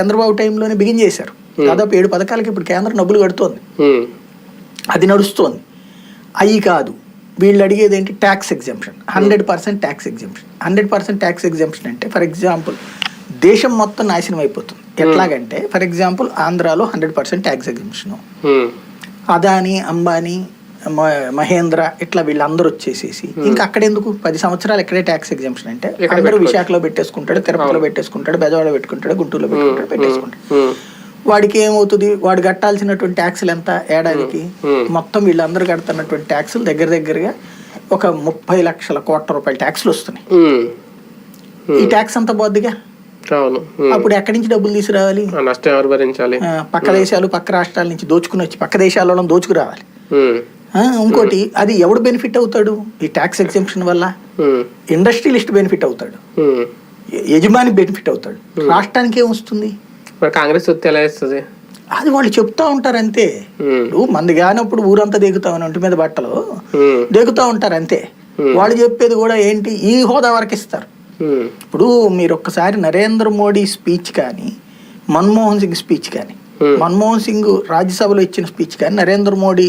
చంద్రబాబు టైంలోనే బిగిన్ చేశారు. దాదాపు ఏడు పథకాలకి ఇప్పుడు కేంద్రం డబ్బులు కడుతోంది. అది నడుస్తోంది. అవి కాదు. వీళ్ళు అడిగేది ఏంటి? Tax exemption hundred percent tax exemption hundred percent tax exemption అంటే ఫర్ ఎగ్జాంపుల్ దేశం మొత్తం నాశనం అయిపోతుంది. ఎట్లాగంటే ఫర్ ఎగ్జాంపుల్ ఆంధ్రాలో hundred percent tax exemption Adani Ambani Mahindra ఇట్లా వీళ్ళందరూ వచ్చేసేసి. ఇంకా అక్కడ ఎందుకు పది సంవత్సరాలు ఎక్కడే ట్యాక్స్ ఎగ్జామ్షన్ అంటే అందరూ. విశాఖలో పెట్టేసుకుంటాడు తిరుపతిలో పెట్టేసుకుంటాడు బెజవాడలో పెట్టుకుంటాడు గుంటూరులో పెట్టుకుంటాడు పెట్టేసుకుంటాడు. వాడికి ఏమవుతుంది? వాడు కట్టాల్సినటువంటి ట్యాక్సులు ఎంత ఏడాదికి. మొత్తం వీళ్ళందరూ కడుతున్నటువంటి ట్యాక్సులు దగ్గర దగ్గరగా ఒక ముప్పై లక్షల కోట్ల రూపాయల ట్యాక్సులు వస్తున్నాయి. ఈ ట్యాక్స్ అంతా పోద్దిగా. అప్పుడు ఎక్కడి నుంచి డబ్బులు తీసుకురావాలి? ఆ నష్టం ఎవరు భరించాలి? పక్క దేశాలు పక్క రాష్ట్రాల నుంచి దోచుకుని వచ్చి పక్క దేశాలలో దోచుకురావాలి. ఇంకోటి అది ఎవడు బెనిఫిట్ అవుతాడు? ఈ ట్యాక్స్ ఎగ్జామ్షన్ వల్ల? ఇండస్ట్రియలిస్ట్ బెనిఫిట్ అవుతాడు. యజమాని బెనిఫిట్ అవుతాడు. రాష్ట్రానికి ఏమొస్తుంది మరి కాంగ్రెస్ వస్తే ఎలా ఇస్తుంది అది వాళ్ళు చెప్తా ఉంటారు అంతే ఇప్పుడు మంది కానప్పుడు ఊరంతా దిగుతామని ఒంటి మీద బట్టలు దిగుతూ ఉంటారు అంతే వాళ్ళు చెప్పేది కూడా ఏంటి? ఈ హోదా వరకు ఇస్తారు. ఇప్పుడు మీరు ఒక్కసారి నరేంద్ర మోడీ స్పీచ్ కానీ మన్మోహన్ సింగ్ స్పీచ్ కానీ. మన్మోహన్ సింగ్ రాజ్యసభలో ఇచ్చిన స్పీచ్ కానీ నరేంద్ర మోడీ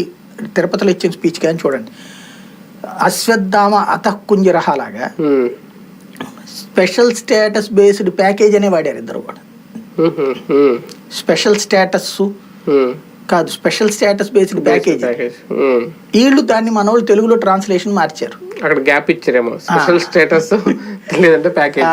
తిరుపతిలో ఇచ్చిన స్పీచ్ కానీ చూడండి. అశ్వత్థామ అతఃకుంజరహ లాగా ఉమ్, స్పెషల్ స్టేటస్ బేస్డ్ ప్యాకేజ్ అనే వాడారు ఇద్దరు కూడా. Special status. కాదు స్పెషల్ స్టేటస్ బేస్డ్ ప్యాకేజ్. వీళ్ళు దాన్ని మనోళ్ళు తెలుగులో ట్రాన్స్లేషన్ మార్చారు. అక్కడ గ్యాప్ ఇచ్చారేమో. స్పెషల్ స్టేటస్ లేదంటే ప్యాకేజ్